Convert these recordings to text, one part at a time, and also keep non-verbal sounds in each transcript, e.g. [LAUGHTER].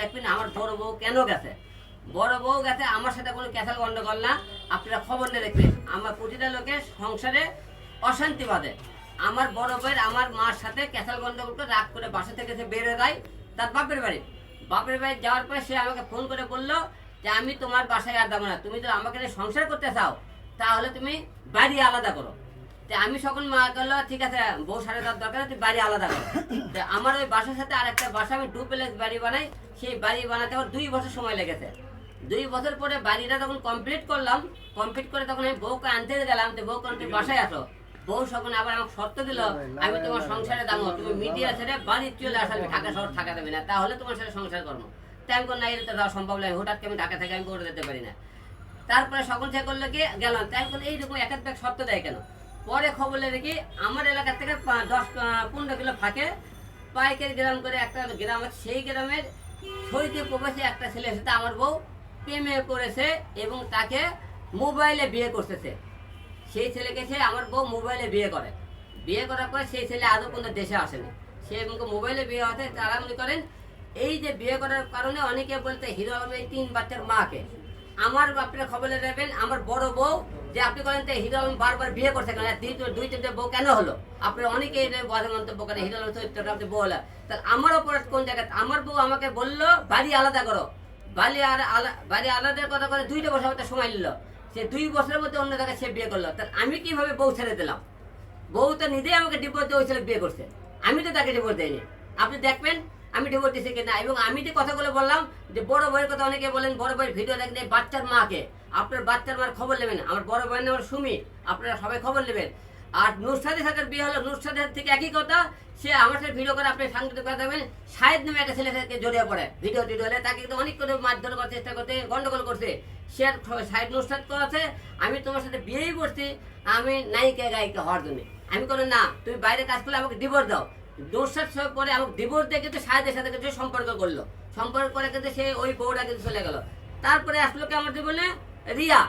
দেখবেন আমার বড় বউ কেন গেছে? বড় বউ গেছে, আমার সাথে কোনো ক্যাসাল গন্ডগোল না। আপনারা খবর নিয়ে দেখবেন, আমার প্রতিটা লোকের সংসারে অশান্তি বাঁধে। আমার বড় বউয়ের আমার মার সাথে ক্যাসাল গন্ডগোল করে রাগ করে বাসা থেকে সে বেরোয় যায় তার বাপের বাড়ি। বাপের বাড়ি যাওয়ার পরে সে আমাকে ফোন করে বলল যে, আমি তোমার বাসায় আর যাব না। তুমি তো আমাকে সংসার করতে চাও, তাহলে তুমি বাড়ি আলাদা করো। আমি সকল মা করল ঠিক আছে বউ সাড়ে তার দরকার তুই বাড়ি আলাদা কর। [COUGHS] আমার ওই বাসার সাথে আরেকটা বাসা আমি দু প্লেস বাড়ি বানাই সেই বাড়ি বানাতে আমার দুই বছর সময় লেগেছে। দুই বছর পরে বাড়িটা যখন কমপ্লিট করলাম কমপ্লিট করে তখন আমি বউকে আনতে গেলাম তো বউ কোন বাসায় আসো বউ সকল আবার আমাকে শর্ত দিল আমি তোমার সংসারে দামো তুমি মিডিয়া ছেড়ে বাড়ি চলে আসবে ঢাকা শহর থাকা দেবে না তাহলে তোমার সাথে সংসার করব। তাই আমি না এটা তো দেওয়া সম্ভব নয় হঠাৎ আমি ঢাকা থেকে আমি করে দিতে পারি না। তারপরে সকল থেকে করল কি গেলাম তাই বলে এইরকম এক এক শর্ত দেয় কেন? পরে খবর কি আমার এলাকা থেকে দশ পনেরো কিলো ফাঁকে পাইকের গ্রাম করে একটা গ্রাম আছে, সেই গ্রামের ছয়টি প্রবাসী, একটা ছেলের সাথে আমার বউ প্রেমে করেছে এবং তাকে মোবাইলে বিয়ে করতেছে। সেই ছেলেকে সে আমার বউ মোবাইলে বিয়ে করে। বিয়ে করার পর সেই ছেলে আদৌ কোনো দেশে আসেনি। সে এবং মোবাইলে বিয়ে হতে তারা মনে করেন, এই যে বিয়ে করার কারণে অনেকে বলতে হিরো আলম এই তিন বাচ্চার মাকে। আমার আপনারা খবরে নেবেন আমার বড় বউ যে আপনি বলেন যে হিরো আলম বারবার বিয়ে করতে কেন? দুই তিনটে বউ কেন হলো? আপনারা অনেকেই এটা মন্তব্য করে হিরো আলম চরিত্রটা আপনি বউ হলো তাহলে আমার ওপর কোন জায়গায়? আমার বউ আমাকে বলল, বাড়ি আলাদা করো। বাড়ি আর বাড়ি আলাদা কথা করে দুইটা বছর মতো সময় নিল। সে দুই বছরের মধ্যে অন্য জায়গায় সে বিয়ে করল। তাহলে আমি কীভাবে বউ ছেড়ে দিলাম? বউ তো নিজেই আমাকে ডিভোর্স দিয়ে ছেলে বিয়ে করছে। আমি তো তাকে ডিভোর্স দেয়নি আপনি দেখবেন, আমি ডিভোর্স দিয়েছি কিনা? এবং আমি যে কথাগুলো বললাম, যে বড় বউয়ের কথা অনেকে বলেন, বড় বইয়ের ভিডিও দেখেন বাচ্চার মাকে। আপনার বাচ্চার মার খবর নেবেন আমার বড় বউয়ের নাম সুমি, আপনারা সবাই খবর নেবেন। আর নুরসাদের সাথে বিয়ে হলো, নুরসাদের থেকে একই কথা, সে আমার সাথে ভিডিও করে আপনি সাংবাদিক কথা দেবেন। শাহেদ নামে একটা ছেলে সাথে জড়িয়ে পড়ে ভিডিও টিডিও হলে তাকে কিন্তু অনেক করে মারধর করার চেষ্টা করতে, গন্ডগোল করছে সে আর শাহেদ নুরসাদ করেছে আমি তোমার সাথে বিয়েই করছি, আমি নায়িকা গায়িকা হওয়ার জন্য। আমি কোনো না, তুমি বাইরে কাজ করলে আমাকে ডিভোর্স দাও। দোষার সব পরে আমাকে ডিভোর্স দিয়ে কিন্তু সাহেদের সাথে কিন্তু সম্পর্ক করল। সম্পর্ক করে কিন্তু সে ওই বউটা কিন্তু চলে গেল। তারপরে আসলো কি আমার জীবনে? রিয়া।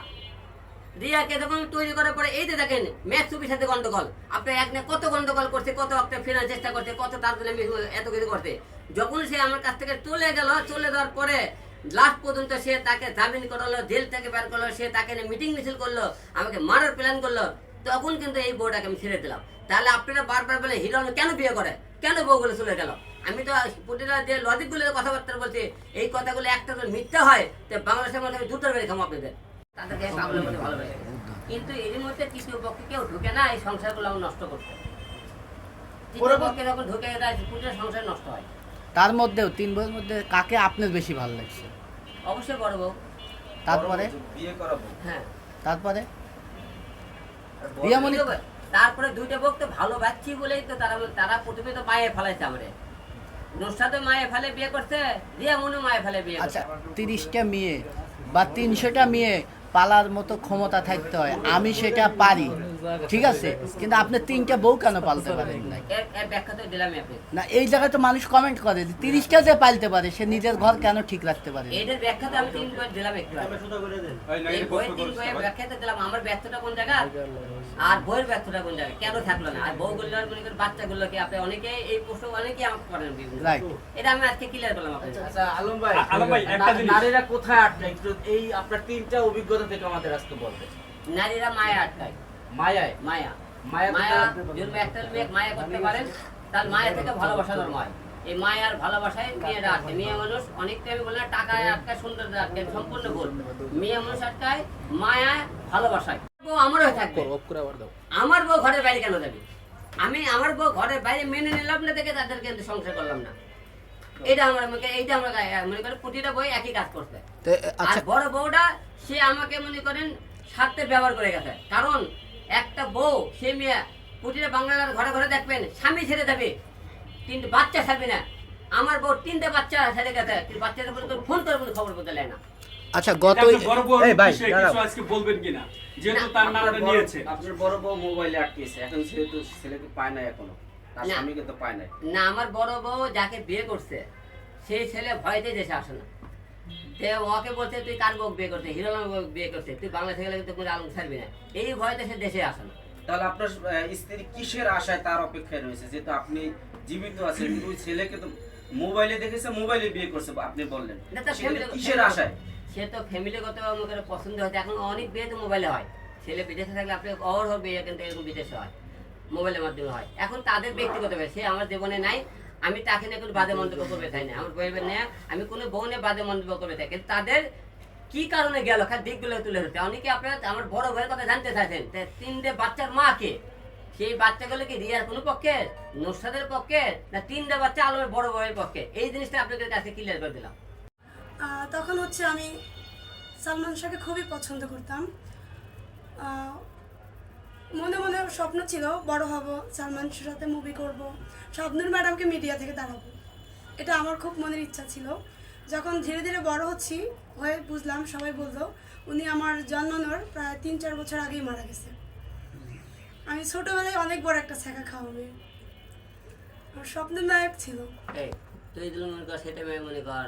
রিয়াকে যখন তৈরি করার পরে এই যে দেখেন ম্যাচ ছবির সাথে গন্ডগোল। আপনি এক না কত গন্ডগোল করছে, কত একটা ফেরার চেষ্টা করছে, কত জন্য আমি এত কিছু করছে। যখন সে আমার কাছ থেকে চলে গেল, চলে যাওয়ার পরে লাস্ট পর্যন্ত সে তাকে জামিন করালো, জেল থেকে বের করল, সে তাকে মিটিং মিছিল করল, আমাকে মারার প্ল্যান করল, তখন কিন্তু এই বউটাকে আমি ছেড়ে দিলাম। তাহলে আপনারা বারবার বলে, হিরো, কেন বিয়ে করে? কেন বউগুলো চলে গেল? আমি তো প্রতিটা যে লজিকগুলো কথাবার্তা বলছি, এই কথাগুলো একটা মিথ্যা হয়, তো বাংলাদেশের মধ্যে আমি দুটোর বেড়ে খামো আপনাদের। তাদেরকে আমি পাগলের মধ্যে ভালোবাসি। কিন্তু এর মধ্যে তৃতীয় পক্ষে কেউ ঢুকে না এই সংসারগুলো নষ্ট করতে। তৃতীয় পক্ষে যখন ঢুকে যায় পুরো সংসার নষ্ট হয়। তার মধ্যেও তিন মধ্যে কাকে আপনার বেশি ভালো লাগছে? অবশ্যই বড় বউ। তারপরে? বিয়ে করাবো হ্যাঁ। তারপরে? রিয়ামণি দুটো- তারপরে দুইটা বউ তো ভালোবাসছি বলেই তো তারা তারা প্রথমে তো মায়ে ফেলাইছে আমারে। নুসরাতে মায়ে ফেলে বিয়ে করছে রিয়া মনু মায়ে ফেলে বিয়ে আচ্ছা করছে। তিরিশটা মেয়ে বা তিনশোটা মেয়ে পালার মতো ক্ষমতা থাকতে হয়। আমি সেটা পারি। ঠিক আছে কিন্তু আপনি তিনটা বউ কেন পালতে পারেন নাই? না এই জায়গায় তো মানুষ কমেন্ট করে যে তিরিশটা যে পালতে পারে সে নিজের ঘর কেন ঠিক রাখতে পারে এটার ব্যাখ্যা আমি তিন বই দিলাম একটু আগে। এই বইয়ের তিন বইয়ের ব্যাখ্যা তো দিলাম আমার ব্যর্থটা কোন জায়গা? আর বইয়ের ব্যর্থটা কোন জায়গায় কেন থাকল না? আর বউগুলো মনে করেন বাচ্চাগুলোকে আপনি অনেকে এই প্রশ্ন অনেকেই আমাকে করেন বিভিন্ন। এটা আমি আজকে ক্লিয়ার করলাম আপনার আচ্ছা আলম ভাই আলম ভাই, একটা জিনিস। নারীরা কোথায় আটটা একটু এই আপনার তিনটা অভিজ্ঞতা থেকে আমাদের আজকে নারীরা মায়া আটকায়। মায়ায় মায়া। মায়া মায়া? যদি একটা মেয়ে মায়া করতে পারেন। তার মায়া থেকে ভালোবাসা জন্ম এই মায়ার ভালোবাসায় মেয়েরা আছে মেয়ে মানুষ অনেকটা আমি বললাম টাকায় আটকায় সুন্দর আটকায় সম্পূর্ণ ভুল। মেয়ে মানুষ আটকায় মায়া ভালোবাসায়। বউ আমারও থাকবে। আমার বউ ঘরের বাইরে কেন যাবে? আমি আমার বউ ঘরের বাইরে মেনে নিলাম না দেখে তাদেরকে কিন্তু সংসার করলাম না। এটা আমার আমাকে এইটা আমরা মনে করেন প্রতিটা বই একই কাজ করছে। আর আচ্ছা। বড় বউটা সে আমাকে মনে করেন স্বার্থে ব্যবহার করে গেছে। কারণ একটা বউ সে মেয়ে প্রতিটা বাংলার ঘরে ঘরে দেখবেন স্বামী ছেড়ে যাবে কিন্তু বাচ্চা ছাড়বে না। আমার বউ তিনটে বাচ্চা ছেড়ে গেছে। কিন্তু বাচ্চাদের বলে ফোন করে কোনো খবর বলতে না। আচ্ছা গত আপনার বড় বউর এই ভাই, কিছু আজকে বলবেন কিনা? যেহেতু তার নামটা নিয়েছে। আপনার বড় বউ মোবাইলে আটকেছে। এখন সেহেতু ছেলেকে পায় নাই এখনও। তার না। স্বামীকে তো পায় নাই। না আমার বড় বউ যাকে বিয়ে করছে সেই ছেলে ভয়তে দেশে আসে না ওকে বলছে তুই কার বউ বিয়ে করছে হিরো বিয়ে করছে। তুই বাংলা থেকে কিন্তু কোনো আলম ছাড়বি না। এই ভয়তে সে দেশে আসে না। তাহলে আপনার স্ত্রী কিসের আশায় তার অপেক্ষায় রয়েছে? যেহেতু আপনি জীবিত আছেন [CLEARS THROAT] ওই ছেলেকে তো মোবাইলে দেখেছে মোবাইলে বিয়ে করছে আপনি বললেন। কিসের আশায়? সে তো ফ্যামিলিগত আমাকে পছন্দ হয়েছে এখন অনেক বিয়ে তো মোবাইলে হয়। ছেলে বিদেশে থাকলে আপনি অহরহ বিয়ে কিন্তু এরকম বিদেশে হয়। মোবাইলের মাধ্যমে হয়। এখন তাদের ব্যক্তিগত সে আমার জীবনে নাই। আমি তাকে নিয়ে কোনো বাদে মন্তব্য করবে চাই না? আমার বইয়ের নিয়ে আমি কোনো বউ নিয়ে বাদে মন্তব্য করবে চাই কিন্তু তাদের কি কারণে গেল? খালি দিকগুলো তুলে ধরতে। অনেকে আপনারা আমার বড় ভাইয়ের কথা জানতে চাইছেন তিনটে বাচ্চার মা কে সেই বাচ্চাগুলো কি রিয়ার কোনো পক্ষে নুসরাতের পক্ষে না তিনটে বাচ্চা আলমের বড় ভাইয়ের পক্ষে এই জিনিসটা আপনাদের কাছে ক্লিয়ার করে দিলাম। তখন হচ্ছে আমি সালমান শাহকে খুবই পছন্দ করতাম। মনে মনে স্বপ্ন ছিল বড় হব সালমান সাথে মুভি করব স্বপ্নুর ম্যাডামকে মিডিয়া থেকে দাঁড়াবো এটা আমার খুব মনের ইচ্ছা ছিল। যখন ধীরে ধীরে বড় হচ্ছি হয়ে বুঝলাম সবাই বলল উনি আমার জন্মানোর প্রায় তিন চার বছর আগেই মারা গেছে। আমি ছোটবেলায় অনেক বড় একটা ছেঁকা খাওয়া মেয়ে আমার স্বপ্নের নায়ক ছিল। এই তুই মনে কর সেটা মনে কর।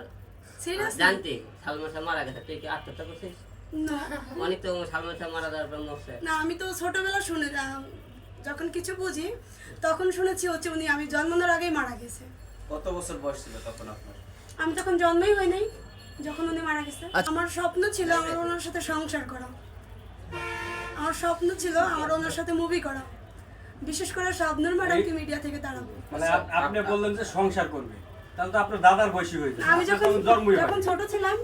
জানতে সালমান শাহ মারা গেছে তুই কি আত্মহত্যা করছিস? না। অনেক তো সালমান মারা যাওয়ার পর মরছে না আমি তো ছোটবেলা শুনে যখন কিছু বুঝি তখন শুনেছি হচ্ছে উনি আমি জন্মানোর আগেই মারা গেছে। কত বছর বয়স ছিল তখন আপনার? আমি তখন জন্মই হয় নাই যখন উনি মারা গেছে। আচ্ছা। আমার স্বপ্ন ছিল আমার ওনার সাথে সংসার করা। আমার স্বপ্ন ছিল আমার ওনার সাথে মুভি করা। বিশেষ করে শাবনুর ম্যাডামকে মিডিয়া থেকে তাড়াবো। মানে আপনি বললেন যে সংসার করবে। তাহলে তো আপনার দাদার বয়সী হয়েছে আমি যখন যখন ছোট ছিলাম